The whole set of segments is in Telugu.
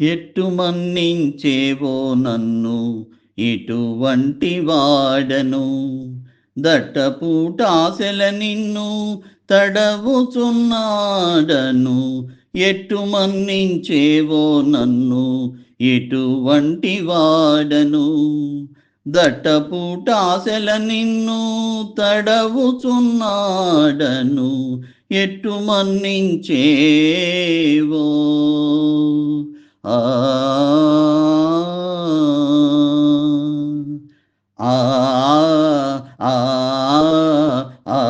ఎట్టు మన్నించేవో నన్ను ఇటువంటి వాడను. దట్టపూటాసెల నిన్ను తడవుచున్నాడను. ఎట్టు మన్నించేవో నన్ను ఇటువంటి వాడను. దట్టపూటాసెల నిన్ను తడవుచున్నాడను. ఎట్టు మన్నించేవో ఆ ఆ ఆ ఆ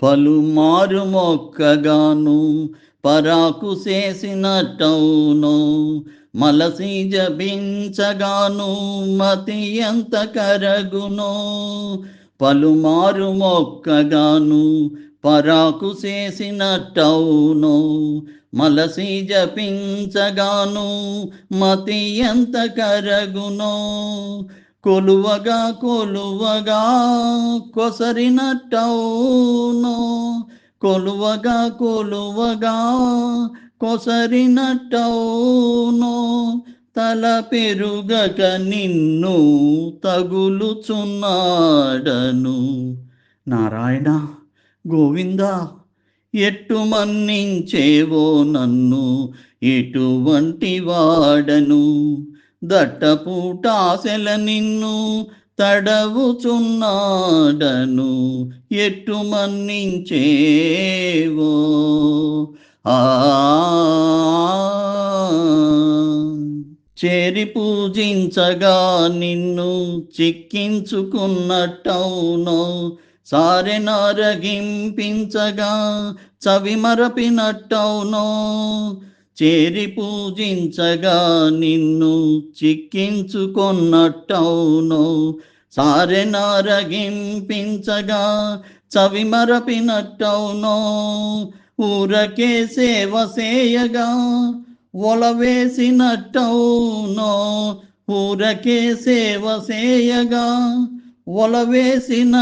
పలుమారు మొక్కగాను పరాకు చేసినట్టవును మలసి జపించగాను మతి ఎంత కరగునో పలుమారు మొక్కగాను పరాకు చేసినట్టవును మలసి జపించగాను మతి ఎంత కరగునో కొలువగా కొలువగా కొసరినట్టవును కొలువగా కొలువగా కొసరినట్టవును తల పెరుగక నిన్ను తగులుచున్నాడను. నారాయణ గోవింద ఎట్టు మన్నించేవో నన్ను ఇటువంటి వాడను? దట్టపూటాసెల నిన్ను తడవుచున్నాడను. ఎట్టు మన్నించేవో? ఆ చేరి పూజించగా నిన్ను చిక్కించుకున్నట్టవునో. సారె నరగింపించగా చవి మరపినట్టవునో. చేరి పూజించగా నిన్ను చిక్కించుకున్నట్టవునో. సారె నరగింపించగా చవి మరపినట్టవునో. ఊరకే సేవ సేయగా ఒలవేసినట్టవునో ఊరకే సేవ సేయగా. ఒలవేసినట్టవునో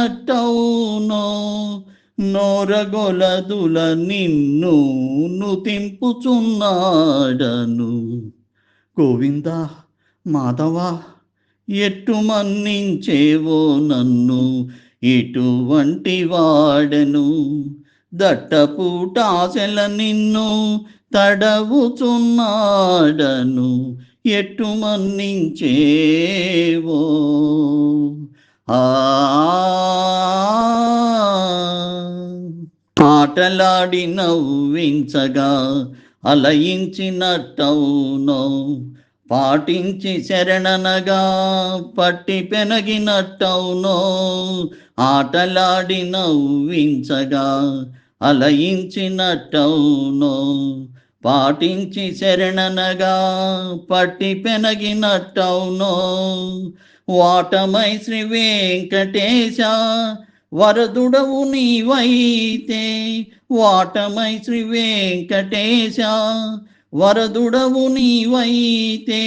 నోరగొలదుల నిన్ను నుతింపుచున్నాడను. గోవింద మాధవ ఎట్టు మన్నించేవో నన్ను ఇటువంటి వాడను. దట్టపూటాసెల నిన్ను తడవుచున్నాడను ఎట్టు మన్నించేవో. ఆటలాడి నవ్వించగా అలయించినట్టవునో. పాటించి శరణనగా పట్టి పెనగినట్టవునో. ఆటలాడి నవ్వించగా అలయించినట్టవునో. పాటించి శరణనగా పట్టి పెనగినట్టవునో. వాటమై శ్రీ వెంకటేశ వరదుడవు నీవైతే. వాటమై శ్రీ వెంకటేశ వరదుడవు నీవైతే.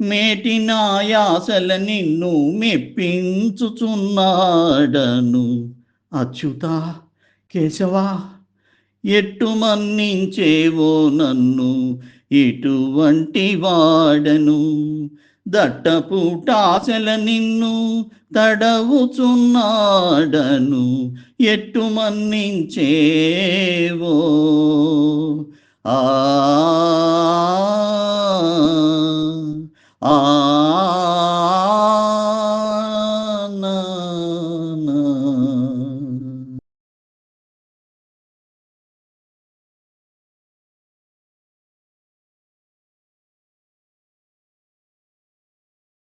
మేటి నాయాసల నిన్ను మెప్పించుచున్నాడను. అచ్యుత కేశవా ఎట్టు మన్నించేవో నన్ను ఇటువంటి వాడను. దట్టపూటాసెల నిన్ను తడవుచున్నాడను. ఎట్టు మన్నించేవో? ఆ ఆ